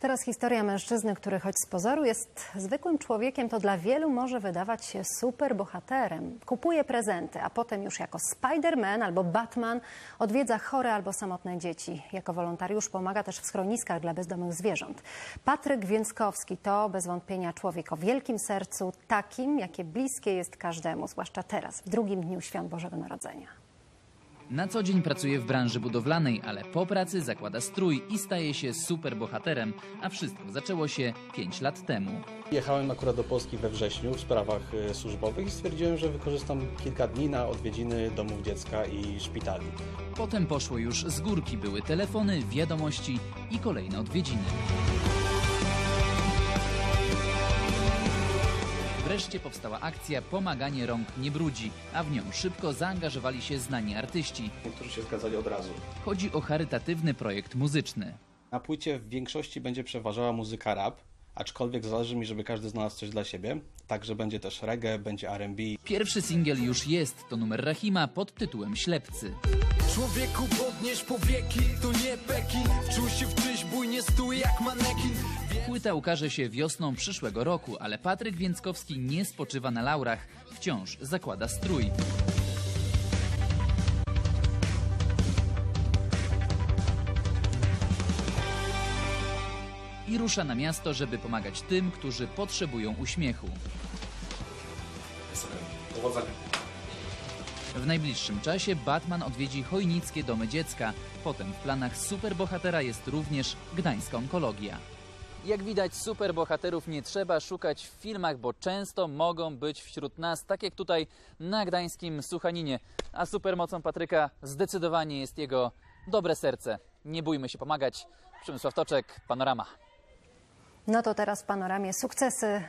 Teraz historia mężczyzny, który choć z pozoru jest zwykłym człowiekiem, to dla wielu może wydawać się super bohaterem. Kupuje prezenty, a potem już jako Spider-Man albo Batman odwiedza chore albo samotne dzieci. Jako wolontariusz pomaga też w schroniskach dla bezdomnych zwierząt. Patryk Więckowski to bez wątpienia człowiek o wielkim sercu, takim, jakie bliskie jest każdemu, zwłaszcza teraz, w drugim dniu Świąt Bożego Narodzenia. Na co dzień pracuje w branży budowlanej, ale po pracy zakłada strój i staje się superbohaterem, a wszystko zaczęło się 5 lat temu. Jechałem akurat do Polski we wrześniu w sprawach e, służbowych i stwierdziłem, że wykorzystam kilka dni na odwiedziny domów dziecka i szpitali. Potem poszło już z górki, były telefony, wiadomości i kolejne odwiedziny. Wreszcie powstała akcja Pomaganie rąk nie brudzi, a w nią szybko zaangażowali się znani artyści. Niektórzy się zgadzali od razu. Chodzi o charytatywny projekt muzyczny. Na płycie w większości będzie przeważała muzyka rap, aczkolwiek zależy mi, żeby każdy znalazł coś dla siebie. Także będzie też reggae, będzie R&B. Pierwszy singiel już jest, to numer Rahima pod tytułem Ślepcy. Człowieku podnieś powieki, to nie peki Wczuł się w czyś bój, nie stój jak manekin Płyta ukaże się wiosną przyszłego roku, ale Patryk Więckowski nie spoczywa na laurach. Wciąż zakłada strój. I rusza na miasto, żeby pomagać tym, którzy potrzebują uśmiechu. W najbliższym czasie Batman odwiedzi chojnickie domy dziecka. Potem w planach superbohatera jest również gdańska onkologia. Jak widać, superbohaterów nie trzeba szukać w filmach, bo często mogą być wśród nas, tak jak tutaj na gdańskim Suchaninie. A supermocą Patryka zdecydowanie jest jego dobre serce. Nie bójmy się pomagać. Przemysław Toczek, Panorama. No to teraz w panoramie sukcesy